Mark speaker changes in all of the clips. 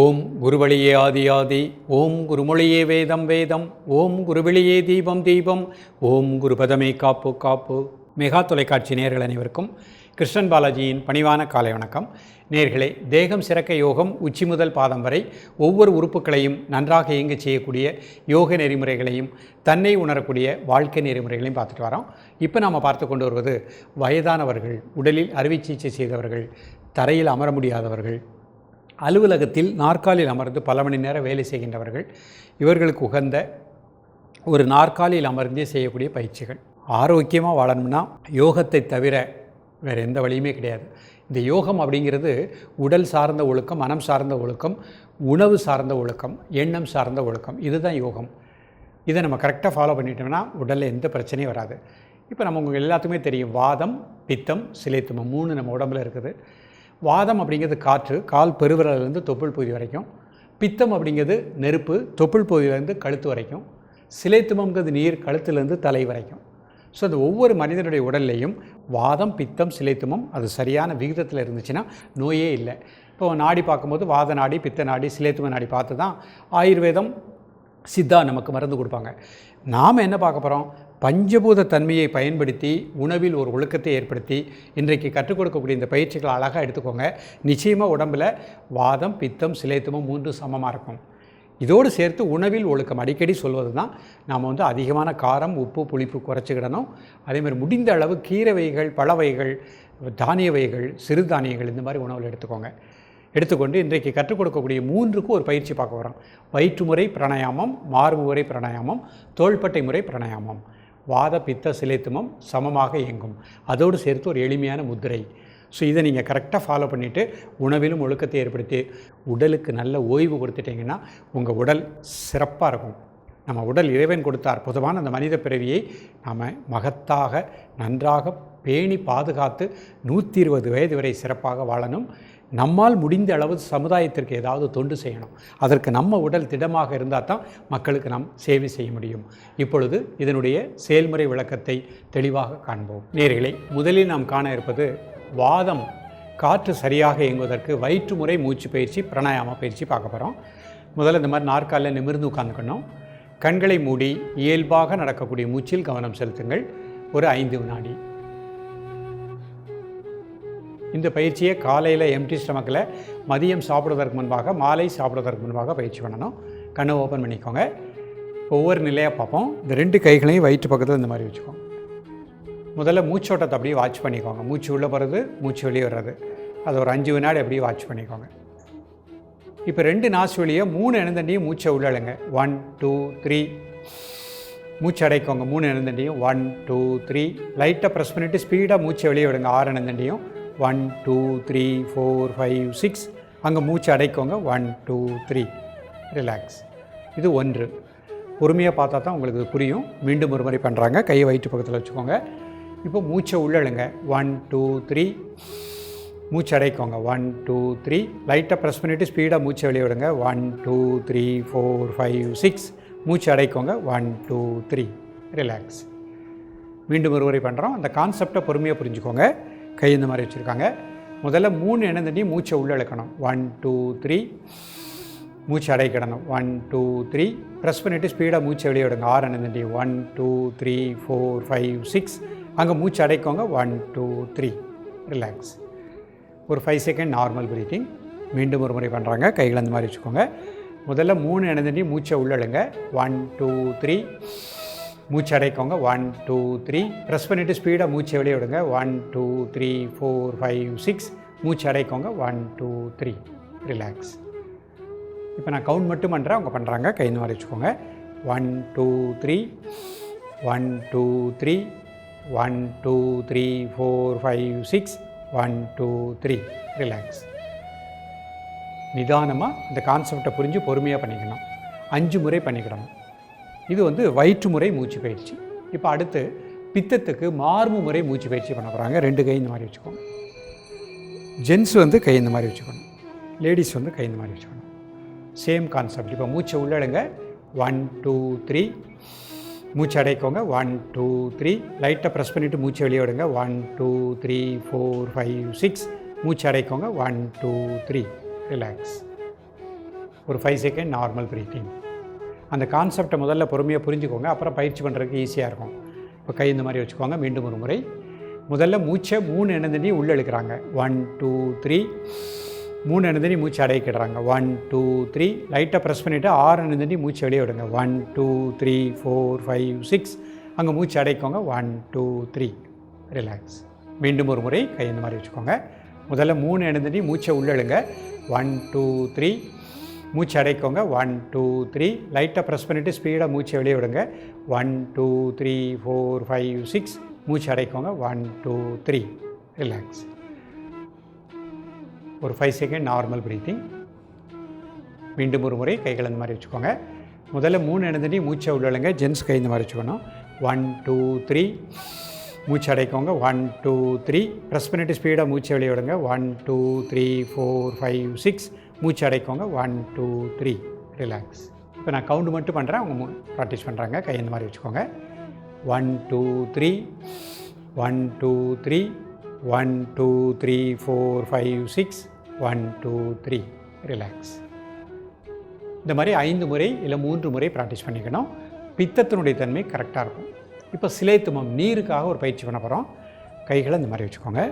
Speaker 1: ஓம் குருவழியே ஆதி ஆதி ஓம் குருமொழியே வேதம் வேதம் ஓம் குருவெளியே தீபம் தீபம் ஓம் குருபதமே காப்பு காப்பு. மெகா தொலைக்காட்சி நேர்கள் அனைவருக்கும் கிருஷ்ணன் பாலாஜியின் பணிவான காலை வணக்கம். நேர்களே தேகம் சிறக்க யோகம் உச்சி முதல் பாதம் வரை ஒவ்வொரு உறுப்புகளையும் நன்றாக இயங்கச் செய்யக்கூடிய யோக நெறிமுறைகளையும் தன்னை உணரக்கூடிய வாழ்க்கை நெறிமுறைகளையும் பார்த்துட்டு வரோம். இப்போ நாம் பார்த்து கொண்டு வருவது வயதானவர்கள் உடலில் அறுவை சிகிச்சை செய்தவர்கள் தரையில் அமர முடியாதவர்கள் அலுவலகத்தில் நாற்காலியில் அமர்ந்து பல மணி நேரம் வேலை செய்கின்றவர்கள் இவர்களுக்கு உகந்த ஒரு நாற்காலியில் அமர்ந்தே செய்யக்கூடிய பயிற்சிகள். ஆரோக்கியமாக வாழணும்னா யோகத்தை தவிர வேறு எந்த வழியுமே கிடையாது. இந்த யோகம் அப்படிங்கிறது உடல் சார்ந்த ஒழுக்கம் மனம் சார்ந்த ஒழுக்கம் உணவு சார்ந்த ஒழுக்கம் எண்ணம் சார்ந்த ஒழுக்கம் இதுதான் யோகம். இதை நம்ம கரெக்டாக ஃபாலோ பண்ணிட்டோம்னா உடலில் எந்த பிரச்சனையும் வராது. இப்போ நம்ம உங்களுக்கு எல்லாத்துக்குமே தெரியும். வாதம் பித்தம் சிலைத்துமம் மூணு நம்ம உடம்புல இருக்குது. வாதம் அப்படிங்கிறது காற்று கால் பெருவிரலேருந்து தொப்புள் பகுதி வரைக்கும். பித்தம் அப்படிங்கிறது நெருப்பு தொப்புள் பகுதியிலேருந்து கழுத்து வரைக்கும். சிலைத்துமங்கிறது நீர் கழுத்துலேருந்து தலை வரைக்கும். ஸோ அந்த ஒவ்வொரு மனிதனுடைய உடல்லையும் வாதம் பித்தம் சிலைத்துமம் அது சரியான விகிதத்தில் இருந்துச்சுன்னா நோயே இல்லை. இப்போ நாடி பார்க்கும்போது வாத நாடி பித்த நாடி சிலைத்தும நாடி பார்த்து தான் ஆயுர்வேதம் சித்தா நமக்கு மருந்து கொடுப்பாங்க. நாம் என்ன பார்க்க போகிறோம் பஞ்சபூத தன்மையை பயன்படுத்தி உணவில் ஒரு ஒழுக்கத்தை ஏற்படுத்தி இன்றைக்கு கற்றுக் கொடுக்கக்கூடிய இந்த பயிற்சிகளை அழகாக எடுத்துக்கோங்க. நிச்சயமாக உடம்பில் வாதம் பித்தம் சிலைத்தமும் மூன்று சமமாக இருக்கும். இதோடு சேர்த்து உணவில் ஒழுக்கம் அடிக்கடி சொல்வது தான் நாம் வந்து அதிகமான காரம் உப்பு புளிப்பு குறைச்சிக்கிடணும். அதேமாதிரி முடிந்த அளவு கீரை வகைகள் பழ வகைகள் தானிய வகைகள் சிறுதானியங்கள் இந்த மாதிரி உணவில் எடுத்துக்கோங்க. எடுத்துக்கொண்டு இன்றைக்கு கற்றுக் கொடுக்கக்கூடிய மூன்றுக்கும் ஒரு பயிற்சி பார்க்க வரோம் வயிற்று முறை பிராணாயாமம் மார்பு முறை பிராணாயாமம் தோள்பட்டை முறை பிராணாயாமம். வாத பித்த சிலைத்துமம் சமமாக இயங்கும். அதோடு சேர்த்து ஒரு எளிமையான முத்திரை ஸோ இதை நீங்கள் கரெக்டாக ஃபாலோ பண்ணிவிட்டு உணவிலும் ஒழுக்கத்தை ஏற்படுத்தி உடலுக்கு நல்ல ஓய்வு கொடுத்துட்டிங்கன்னா உங்கள் உடல் சிறப்பாக இருக்கும். நம்ம உடல் இறைவன் கொடுத்த அற்புதமான அந்த மனித பிறவியை நாம் மகத்தாக நன்றாக பேணி பாதுகாத்து நூற்றி இருபது வயது வரை சிறப்பாக வாழணும். நம்மால் முடிந்த அளவு சமுதாயத்திற்கு ஏதாவது தொண்டு செய்யணும். அதற்கு நம்ம உடல் திடமாக இருந்தால் தான் மக்களுக்கு நாம் சேவை செய்ய முடியும். இப்பொழுது இதனுடைய செயல்முறை விளக்கத்தை தெளிவாக காண்போம். நேர்களை முதலில் நாம் காண இருப்பது வாதம். காற்று சரியாக இயங்குவதற்கு வயிற்று முறை மூச்சு பயிற்சி பிராணாயாம பயிற்சி பார்க்க போகிறோம் முதல்ல இந்த மாதிரி நாற்காலில் நிமிர்ந்து உட்காந்துக்கணும் கண்களை மூடி இயல்பாக நடக்கக்கூடிய மூச்சில் கவனம் செலுத்துங்கள். ஒரு ஐந்து வினாடி. இந்த பயிற்சியை காலையில் எம்டி ஸ்டமக்கில் மதியம் சாப்பிடுவதற்கு முன்பாக மாலை சாப்பிடுவதற்கு முன்பாக பயிற்சி பண்ணணும். கண்ணை ஓப்பன் பண்ணிக்கோங்க. ஒவ்வொரு நிலையாக பார்ப்போம். இந்த ரெண்டு கைகளையும் வயிற்று பக்கத்தில் இந்த மாதிரி வச்சுக்கோங்க. முதல்ல மூச்சோட்டத்தை அப்படியே வாட்ச் பண்ணிக்கோங்க. மூச்சு உள்ளே போகிறது மூச்சு வெளியே வர்றது. அது ஒரு அஞ்சு வினாடி அப்படியே வாட்ச் பண்ணிக்கோங்க. இப்போ ரெண்டு நாசு வழியை மூணு இனந்தண்டியும் மூச்சை உள்ளழுங்க ஒன் டூ த்ரீ மூச்சு அடைக்கோங்க. மூணு இனந்தண்டியும் ஒன் டூ த்ரீ லைட்டாக ப்ரெஸ் பண்ணிவிட்டு ஸ்பீடாக மூச்சை வெளியே விடுங்க. ஆறு இனந்தண்டியும் one two three four five six அங்கே மூச்சு அடைக்கோங்க. ஒன் டூ த்ரீ ரிலாக்ஸ் இது ஒன்று. பொறுமையாக பார்த்தா தான் உங்களுக்கு இது புரியும். மீண்டும் ஒரு முறை பண்ணுறாங்க கையை வயிற்று பக்கத்தில் வச்சுக்கோங்க. இப்போ மூச்சை உள்ளழுங்க ஒன் டூ த்ரீ மூச்சு அடைக்கோங்க. ஒன் டூ த்ரீ லைட்டாக ப்ரெஸ் பண்ணிவிட்டு ஸ்பீடாக மூச்சை வெளியே விடுங்க. One two three four five six மூச்சு அடைக்கோங்க. ஒன் டூ த்ரீ ரிலாக்ஸ் மீண்டும் ஒரு முறை பண்ணுறோம் அந்த கான்செப்டை பொறுமையாக புரிஞ்சுக்கோங்க. கை இந்த மாதிரி வச்சுருக்காங்க. முதல்ல மூணு எண்ணந்தண்டி மூச்சை உள்ளே இழுக்கணும். ஒன் டூ த்ரீ மூச்சு அடைக்கிடணும் ஒன் டூ த்ரீ ப்ரெஸ் பண்ணிவிட்டு ஸ்பீடாக மூச்சை வெளியே விடுங்க. ஆறு எண்ணந்தண்டி one two three four five six அங்கே மூச்சு அடைக்கோங்க. ஒன் டூ த்ரீ ரிலாக்ஸ் ஒரு ஃபைவ் செகண்ட் நார்மல் ப்ரீத்திங் மீண்டும் ஒரு முறை பண்ணுறாங்க கைகள் அந்த மாதிரி வச்சுக்கோங்க. முதல்ல மூணு எண்ணந்தண்டி மூச்சை உள்ளழுங்க ஒன் டூ த்ரீ மூச்சு அடைக்கோங்க ஒன் டூ த்ரீ ப்ரெஸ் பண்ணிவிட்டு ஸ்பீடாக மூச்சை வெளியே விடுங்க. One two three four five six மூச்சு அடைக்கோங்க ஒன் டூ த்ரீ ரிலாக்ஸ் இப்போ நான் கவுண்ட் மட்டும் பண்ணுறேன் அவங்க பண்ணுறாங்க கை இந்த மாதிரி வச்சுக்கோங்க. One two three one two three one two three four five six one two three relax நிதானமாக இந்த கான்செப்டை புரிஞ்சு பொறுமையாக பண்ணிக்கணும். அஞ்சு முறை பண்ணிக்கிடணும். இது வந்து வயிற்று முறை மூச்சு பயிற்சி. இப்போ அடுத்து பித்தத்துக்கு மார்பு முறை மூச்சு பயிற்சி பண்ண போகிறாங்க ரெண்டு கை இந்த மாதிரி வச்சுக்கோங்க. ஜென்ஸ் வந்து கை இந்த மாதிரி வச்சுக்கணும். லேடிஸ் வந்து கை இந்த மாதிரி வச்சுக்கணும். Same concept. இப்போ மூச்சை உள்ளடுங்க ஒன் டூ த்ரீ மூச்சு அடைக்கோங்க. ஒன் டூ த்ரீ லைட்டாக ப்ரெஸ் பண்ணிவிட்டு மூச்சை வெளியே விடுங்க. One two three four five six மூச்சு அடைக்கோங்க. ஒன் டூ த்ரீ ரிலாக்ஸ் ஒரு ஃபைவ் செகண்ட் நார்மல் ப்ரீத்திங் அந்த கான்செப்டை முதல்ல பொறுமையாக புரிஞ்சுக்கோங்க. அப்புறம் பயிற்சி பண்ணுறதுக்கு ஈஸியாக இருக்கும். இப்போ கை இந்த மாதிரி வச்சுக்கோங்க. மீண்டும் ஒரு முறை. முதல்ல மூச்சை மூணு இணைந்தனி உள்ளே இழுக்கிறாங்க. ஒன் டூ த்ரீ மூணு இணைந்தனி மூச்சு அடைக்கிடுறாங்க ஒன் டூ த்ரீ லைட்டாக ப்ரெஸ் பண்ணிவிட்டு ஆறு இணைந்தனி மூச்சு வெளியே விடுங்க. One two three four five six அங்கே மூச்சு அடைக்கோங்க. ஒன் டூ த்ரீ ரிலாக்ஸ் மீண்டும் ஒரு முறை கை இந்த மாதிரி வச்சுக்கோங்க. முதல்ல மூணு இணைந்தனி மூச்சை உள்ளெழுங்க ஒன் டூ த்ரீ மூச்சு அடைக்கோங்க. ஒன் டூ த்ரீ லைட்டாக ப்ரெஸ் பண்ணிவிட்டு ஸ்பீடாக மூச்சை வெளியே விடுங்க. One two three four five six மூச்சு அடைக்கோங்க. ஒன் டூ த்ரீ ரிலாக்ஸ் ஒரு ஃபைவ் செகண்ட் நார்மல் ப்ரீத்திங் மீண்டும் ஒரு முறை கைகள் இந்த மாதிரி வச்சுக்கோங்க. முதல்ல மூணு எழுந்தடி மூச்சை உள்ளழுங்க ஜென்ஸ் கை இந்த மாதிரி வச்சுக்கணும். ஒன் டூ த்ரீ மூச்சு அடைக்கோங்க. ஒன் டூ த்ரீ ப்ரெஸ் பண்ணிட்டு ஸ்பீடாக மூச்சை வெளியே விடுங்க. One two three four five six மூச்சு அடைக்கோங்க ஒன் டூ த்ரீ ரிலாக்ஸ் இப்போ நான் கவுண்ட் மட்டும் பண்ணுறேன் அவங்க ப்ராக்டிஸ் பண்ணுறாங்க கை இந்த மாதிரி வச்சுக்கோங்க. One two three one two three one two three four five six one two three relax இந்த மாதிரி ஐந்து முறை இல்லை மூன்று முறை ப்ராக்டிஸ் பண்ணிக்கணும். பித்தத்தினுடைய தன்மை கரெக்டாக இருக்கும். இப்போ சிலைத்துமம் நீருக்காக ஒரு பயிற்சி பண்ண போகிறோம் கைகளை இந்த மாதிரி வச்சுக்கோங்க.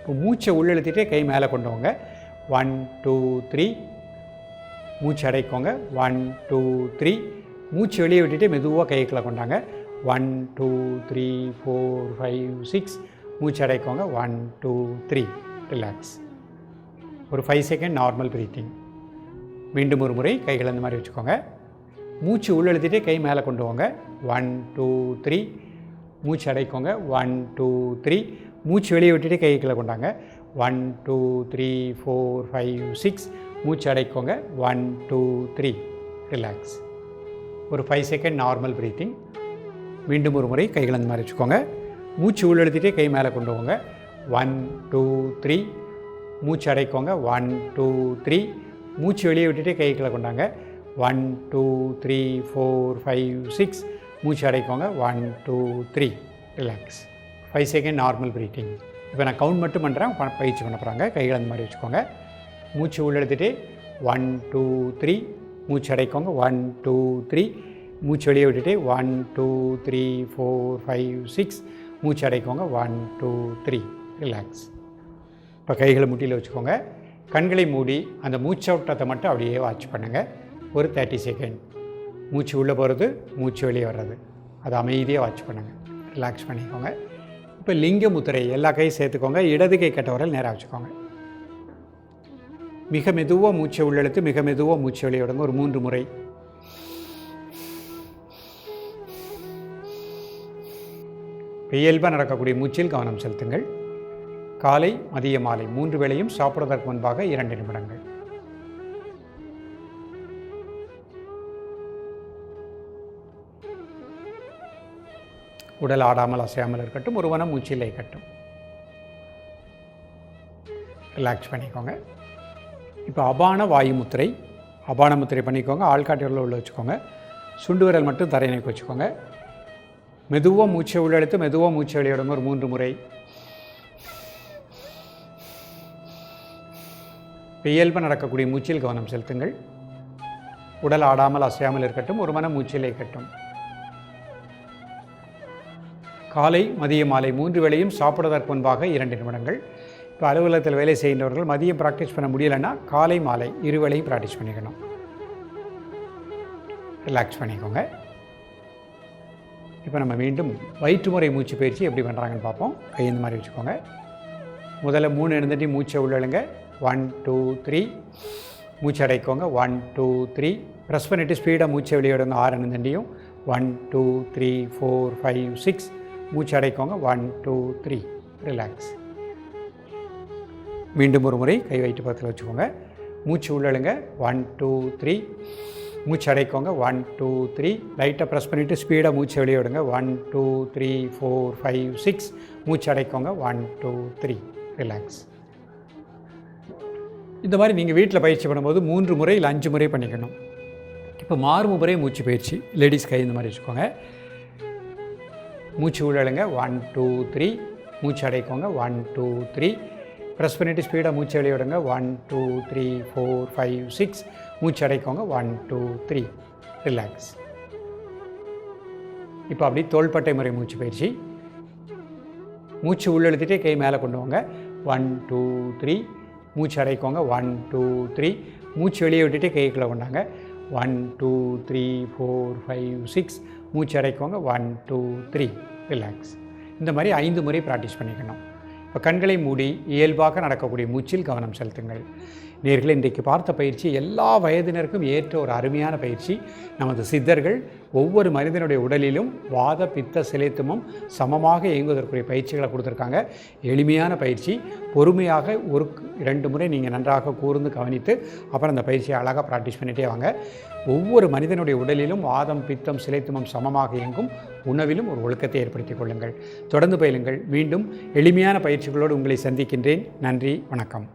Speaker 1: இப்போ மூச்சை உள்ளெழுத்திட்டே கை மேலே கொண்டு வாங்க ஒன் டூ த்ரீ மூச்சு அடைக்கோங்க. ஒன் டூ த்ரீ மூச்சு வெளியே விட்டுட்டு மெதுவாக கைகளை கொண்டாங்க. One two three four five six மூச்சு அடைக்கோங்க. ஒன் டூ த்ரீ ரிலாக்ஸ் ஒரு ஃபைவ் செகண்ட் நார்மல் ப்ரீத்திங் மீண்டும் ஒரு முறை கைகளை இந்த மாதிரி வச்சுக்கோங்க. மூச்சு உள்ளெழுத்திட்டே கை மேலே கொண்டு வாங்க ஒன் டூ த்ரீ மூச்சு அடைக்கோங்க. ஒன் டூ த்ரீ மூச்சு வெளியே விட்டுட்டு கைகளை கொண்டாங்க. One two three four five six மூச்சு அடைக்கோங்க. ஒன் டூ த்ரீ ரிலாக்ஸ் ஒரு ஃபைவ் செகண்ட் நார்மல் ப்ரீத்திங் மீண்டும் ஒரு முறை கைகளை அந்த மாதிரி வச்சுக்கோங்க. மூச்சு உள்ளெழுத்திட்டே கை மேலே கொண்டு போங்க. ஒன் டூ த்ரீ மூச்சு அடைக்கோங்க. ஒன் டூ த்ரீ மூச்சு வெளியே விட்டுட்டு கைகளை கொண்டாங்க. One two three four five six மூச்சு அடைக்கோங்க. One two three relax five second normal breathing இப்போ நான் கவுண்ட் மட்டும் பண்ணுறேன் பயிற்சி பண்ண போகிறாங்க கைகள் அந்த மாதிரி வச்சுக்கோங்க. மூச்சு உள்ளெடுத்துட்டு ஒன் டூ த்ரீ மூச்சு அடைக்கோங்க. ஒன் டூ த்ரீ மூச்சு வெளியே விட்டுட்டு one two three four five six மூச்சு அடைக்கோங்க. ஒன் டூ த்ரீ ரிலாக்ஸ் இப்போ கைகளை முட்டியில் வச்சுக்கோங்க. கண்களை மூடி அந்த மூச்சோட்டத்தை மட்டும் அப்படியே வாட்ச் பண்ணுங்கள் ஒரு தேர்ட்டி செகண்ட் மூச்சு உள்ளே போகிறது மூச்சு வெளியே வர்றது. அதை அமைதியாக வாட்ச் பண்ணுங்கள் ரிலாக்ஸ் பண்ணிக்கோங்க. இப்போ லிங்க முத்திரை எல்லா கையும் சேர்த்துக்கோங்க இடது கை கட்டவரல் நேராக வச்சுக்கோங்க. மிக மெதுவாக மூச்சை உள்ளெழுத்து மிக மெதுவாக மூச்சை வெளியே ஒரு மூன்று முறை. இயல்பாக நடக்கக்கூடிய மூச்சில் கவனம் செலுத்துங்கள். காலை மதிய மாலை மூன்று வேளையும் சாப்பிடுவதற்கு முன்பாக இரண்டு நிமிடங்கள். உடல் ஆடாமல் அசையாமல் இருக்கட்டும் ஒரு மனம் கட்டும் ரிலாக்ஸ் பண்ணிக்கோங்க. இப்போ அபான வாயு முத்திரை அபான முத்திரை பண்ணிக்கோங்க ஆள்காட்டி உள்ள வச்சுக்கோங்க. சுண்டு விரல் மட்டும் தரையினைக்கு வச்சுக்கோங்க மெதுவாக மூச்சை உள்ளெடுத்து மெதுவாக மூச்சை வெளியிடுங்க ஒரு மூன்று முறை. இப்போ இயல்பாக நடக்கக்கூடிய மூச்சில் கவனம் செலுத்துங்கள். உடல் ஆடாமல் அசையாமல் இருக்கட்டும் ஒரு மன மூச்சிலே கட்டும் காலை மதிய மாலை மூன்று வேளையும் சாப்பிடுவதற்கு முன்பாக இரண்டு நிமிடங்கள். இப்போ அலுவலகத்தில் வேலை செய்கின்றவர்கள் மதியம் ப்ராக்டிஸ் பண்ண முடியலைன்னா காலை மாலை இரு வேளையும் ப்ராக்டிஸ் பண்ணிக்கணும். ரிலாக்ஸ் பண்ணிக்கோங்க. இப்போ நம்ம மீண்டும் வயிற்றுமுறை மூச்சு பயிற்சி எப்படி பண்ணுறாங்கன்னு பார்ப்போம். கை இந்த மாதிரி வச்சுக்கோங்க. முதல்ல மூணு எழுந்துட்டு மூச்சை உள்ளழுங்க ஒன் டூ த்ரீ மூச்சு அடைக்கோங்க. ஒன் டூ த்ரீ ப்ரெஸ் பண்ணிவிட்டு ஸ்பீடாக மூச்சை வெளியிடுங்க ஆறு எழுந்தண்டியும் one two three four five six மூச்சு அடைக்கோங்க ஒன் டூ த்ரீ ரிலாக்ஸ் மீண்டும் ஒரு முறை கை வைட்டு பக்கத்தில் வச்சுக்கோங்க. மூச்சு உள்ளழுங்க ஒன் டூ த்ரீ மூச்சு அடைக்கோங்க ஒன் டூ த்ரீ லைட்டாக ப்ரெஸ் பண்ணிவிட்டு ஸ்பீடாக மூச்சு வெளியே விடுங்க. One two three four five six மூச்சு அடைக்கோங்க ஒன் டூ த்ரீ ரிலாக்ஸ் இந்த மாதிரி நீங்கள் வீட்டில் பயிற்சி பண்ணும்போது மூன்று முறை இல்லை அஞ்சு முறை பண்ணிக்கணும். இப்போ மார்பு முறை மூச்சு பயிற்சி லேடிஸ் கை இந்த மாதிரி வச்சுக்கோங்க. மூச்சு உள்ளழுங்க. ஒன் டூ த்ரீ மூச்சு அடைக்கோங்க. ஒன் டூ த்ரீ ப்ரெஸ் பண்ணிவிட்டு ஸ்பீடாக மூச்சு வெளியிடுங்க one two three four five six மூச்சு அடைக்கோங்க. ஒன் டூ த்ரீ ரிலாக்ஸ் இப்போ அப்படி தோள்பட்டை முறை மூச்சு பயிற்சி. மூச்சு உள்ளெழுத்திட்டே கை மேலே கொண்டு வாங்க ஒன் டூ த்ரீ மூச்சு அடைக்கோங்க. ஒன் டூ த்ரீ மூச்சு வெளியே விட்டுட்டு கைக்குள்ளே கொண்டாங்க. One two three four five six மூச்சு அடைக்கோங்க ஒன் டூ த்ரீ ரிலாக்ஸ் இந்த மாதிரி ஐந்து முறை ப்ராக்டிஸ் பண்ணிக்கணும். இப்போ கண்களை மூடி இயல்பாக நடக்கக்கூடிய மூச்சில் கவனம் செலுத்துங்கள். நேர்களை இன்றைக்கு பார்த்த பயிற்சி எல்லா வயதினருக்கும் ஏற்ற ஒரு அருமையான பயிற்சி. நமது சித்தர்கள் ஒவ்வொரு மனிதனுடைய உடலிலும் வாத பித்த சிலைத்துமம் சமமாக இயங்குவதற்குரிய பயிற்சிகளை கொடுத்துருக்காங்க. எளிமையான பயிற்சி. பொறுமையாக ஒரு இரண்டு முறை நீங்கள் நன்றாக கூர்ந்து கவனித்து அப்புறம் அந்த பயிற்சியை அழகாக ப்ராக்டிஸ் பண்ணிகிட்டே வாங்க. ஒவ்வொரு மனிதனுடைய உடலிலும் வாதம் பித்தம் சிலைத்துமம் சமமாக இயங்கும் உணவிலும் ஒரு ஒழுக்கத்தை ஏற்படுத்திக் கொள்ளுங்கள். தொடர்ந்து பயிலுங்கள். மீண்டும் எளிமையான பயிற்சிகளோடு உங்களை சந்திக்கின்றேன். நன்றி வணக்கம்.